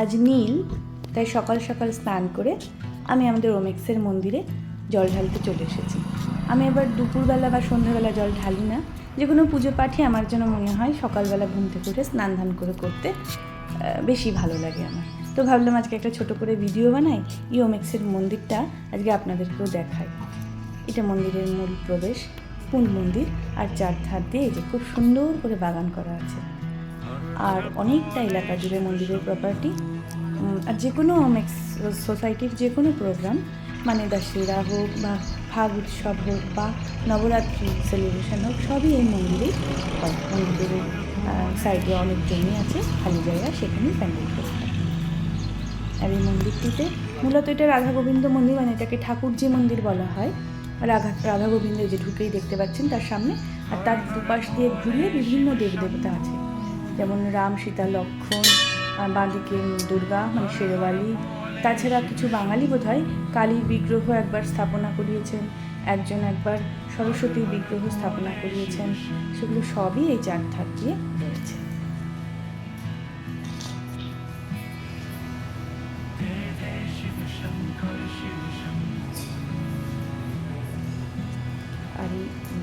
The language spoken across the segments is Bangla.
আজ নীল, তাই সকাল সকাল স্নান করে আমি আমাদের ওমেক্সের মন্দিরে জল ঢালতে চলে এসেছি। আমি এবার দুপুরবেলা বা সন্ধ্যাবেলা জল ঢালি না, যে কোনো পুজো পাঠই আমার যেন মনে হয় সকালবেলা ঘুম থেকে উঠে স্নান ধান করে করতে বেশি ভালো লাগে আমার। তো ভাবলাম আজকে একটা ছোট করে ভিডিও বানাই ইওমেক্সের মন্দিরটা আজকে আপনাদেরকেও দেখাই। এটা মন্দিরের মূল প্রবেশ কোন মন্দির, আর চার ধার দিয়ে যে খুব সুন্দর করে বাগান করা আছে। আর অনেকটা এলাকা জুড়ে মন্দিরের প্রপার্টি আর যে কোনো সোসাইটির যে কোনো প্রোগ্রাম মানে দশেরা হোক বা ফাগ উৎসব হোক বা নবরাত্রি সেলিব্রেশন হোক, সবই এই মন্দিরেই হয়। মন্দিরের সাইডে অনেক জমি আছে, খালি জায়গা, সেখানেই প্যান্ডেল করে। আর এই মন্দিরটিতে মূলত এটা রাধা গোবিন্দ মন্দির মানে এটাকে ঠাকুরজি মন্দির বলা হয়। রাধা রাধা গোবিন্দ যে ঢুকেই দেখতে পাচ্ছেন তার সামনে। আর তার দুপাশ দিয়ে ঘুরিয়ে বিভিন্ন দেবদেবতা আছে। যেমন রাম, সীতা, লক্ষ্মণ বাঁদিকে দুর্গা মানে শেরওয়ালি। তাছাড়া কিছু বাঙালি বোধ হয় কালী বিগ্রহ একবার স্থাপনা করিয়েছেন, একজন একবার সরস্বতীর বিগ্রহ স্থাপনা করিয়েছেন। সেগুলো সবই এই চার ধার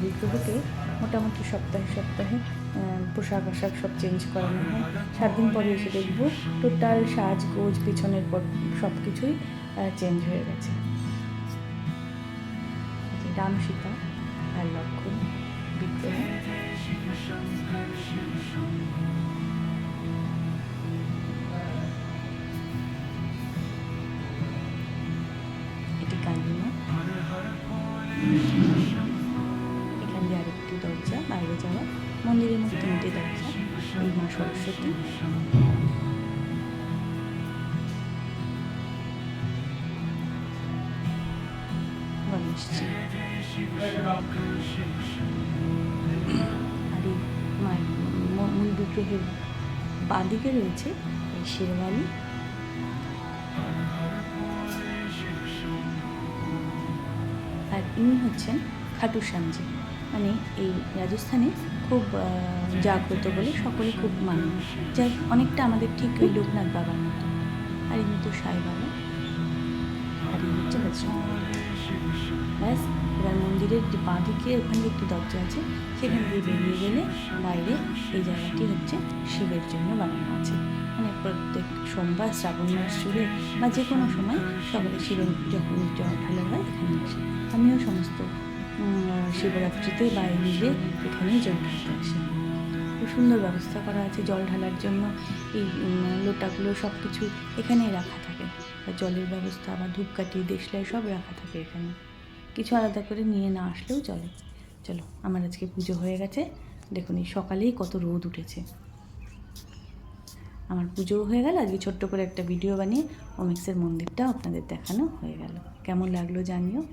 এই বিগ্রহকে মোটামুটি সপ্তাহে সপ্তাহে পোশাক আশাক সব চেঞ্জ করানো হয়। সাত দিন পরে এসে দেখব টোটাল সাজগোজ, পিছনের পর সব কিছুই চেঞ্জ হয়ে গেছে। রাম সীতা আর লক্ষ্মণ বিগ্রহ। এটি কালিমা। মন্দিরের মধ্যে তিনটে দরজা এই মা সরস্বতী আর মূল বিগ্রহের বাঁদিকে রয়েছে শেরওয়ালি আর ইনি হচ্ছেন খাটু শ্যামজি মানে এই রাজস্থানে খুব জাগ্রত বলে সকলে খুব মানে। যাই অনেকটা আমাদের ঠিক ওই লোকনাথ বাবার মতো। আর ইনি তো সাই বাবা। আর এই হচ্ছে ব্যাস, এবার মন্দিরের যে বাঁদিকে ওখানে একটি দরজা আছে, সেখান দিয়ে বেরিয়ে গেলে বাইরে এই জায়গাটি হচ্ছে শিবের জন্য বানানো আছে। মানে প্রত্যেক সোমবার, শ্রাবণ মাস জুড়ে বা যে কোনো সময় সকালে শিবের যখন জল ঢালা হয়, এখানে আসে। আমিও সমস্ত শিবরাত্রিতে বাইরে ঈদে এখানেই জল ঢালতে আসি। খুব সুন্দর ব্যবস্থা করা আছে জল ঢালার জন্য। এই লোটাগুলো সব কিছু এখানেই রাখা থাকে। জলের ব্যবস্থা বা ধূপকাঠি, দেশলাই সব রাখা থাকে এখানে। কিছু আলাদা করে নিয়ে না আসলেও চলে। চলো, আমার আজকে পুজো হয়ে গেছে। দেখুন এই সকালেই কত রোদ উঠেছে। আমার পুজো হয়ে গেল, আজকে ছোট্ট করে একটা ভিডিও বানিয়ে ওমেক্সের মন্দিরটাও আপনাদের দেখানো হয়ে গেল। কেমন লাগল জানিও।